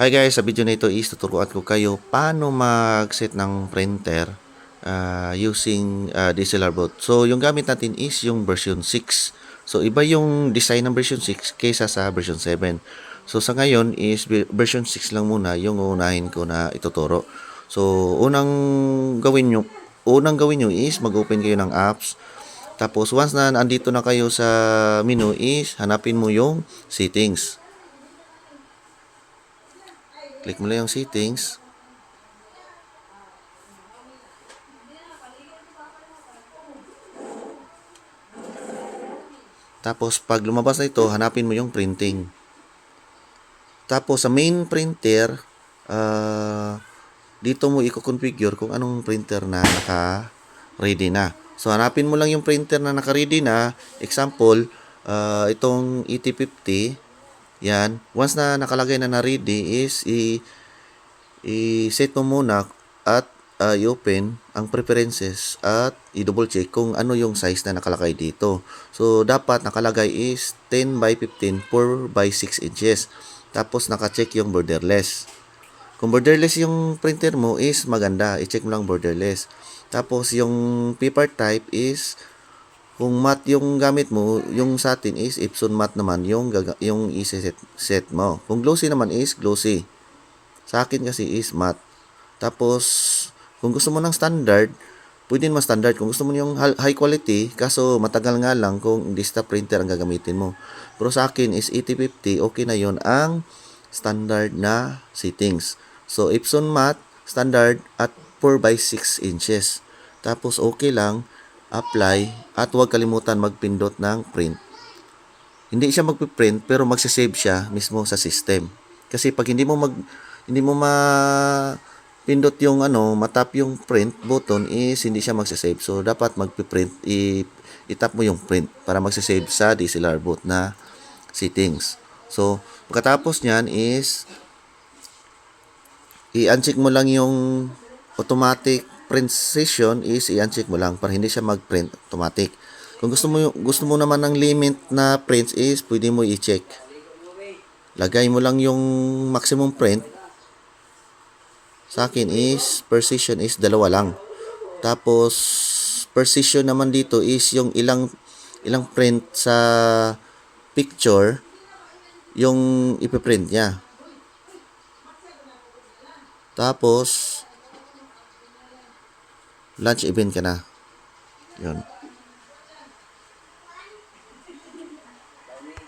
Hi guys, sa video na ito is tuturuan ko kayo paano mag-set ng printer uh, using uh, DSLR boot. So, yung gamit natin is yung version 6. So, iba yung design ng version 6 kaysa sa version 7. So, sa ngayon is ve- version 6 lang muna yung unahin ko na ituturo. So, unang gawin nyo, unang gawin nyo is mag-open kayo ng apps. Tapos, once na andito na kayo sa menu is hanapin mo yung settings. Click mo lang yung settings. Tapos, pag lumabas na ito, hanapin mo yung printing. Tapos, sa main printer, ah, dito mo i-configure kung anong printer na naka-ready na. So, hanapin mo lang yung printer na naka-ready na. Example, ah, itong ET50. Yan. Once na nakalagay na na-ready is i- i-set mo muna at uh, i-open ang preferences at i-double check kung ano yung size na nakalagay dito. So, dapat nakalagay is 10 by 15, 4 by 6 inches. Tapos, naka-check yung borderless. Kung borderless yung printer mo is maganda. I-check mo lang borderless. Tapos, yung paper type is kung matte yung gamit mo, yung sa atin is Epson matte naman yung yung i-set set mo. Kung glossy naman is glossy. Sa akin kasi is matte. Tapos kung gusto mo ng standard, pwede naman standard. Kung gusto mo yung high quality, kaso matagal nga lang kung Vista printer ang gagamitin mo. Pero sa akin is 8050, okay na yon ang standard na settings. So Epson matte, standard at 4 by 6 inches. Tapos okay lang, apply at huwag kalimutan magpindot ng print. Hindi siya magpiprint pero magsisave siya mismo sa system. Kasi pag hindi mo mag hindi mo ma pindot yung ano, matap yung print button is hindi siya magsisave. So dapat magpiprint i itap mo yung print para magsisave sa DSLR boot na settings. So pagkatapos niyan is i-uncheck mo lang yung automatic print session is i-uncheck mo lang para hindi siya mag-print automatic. Kung gusto mo gusto mo naman ng limit na prints is pwede mo i-check. Lagay mo lang yung maximum print. Sa akin is per session is dalawa lang. Tapos per session naman dito is yung ilang ilang print sa picture yung ipiprint niya. Tapos, lunch event ka na. Yun.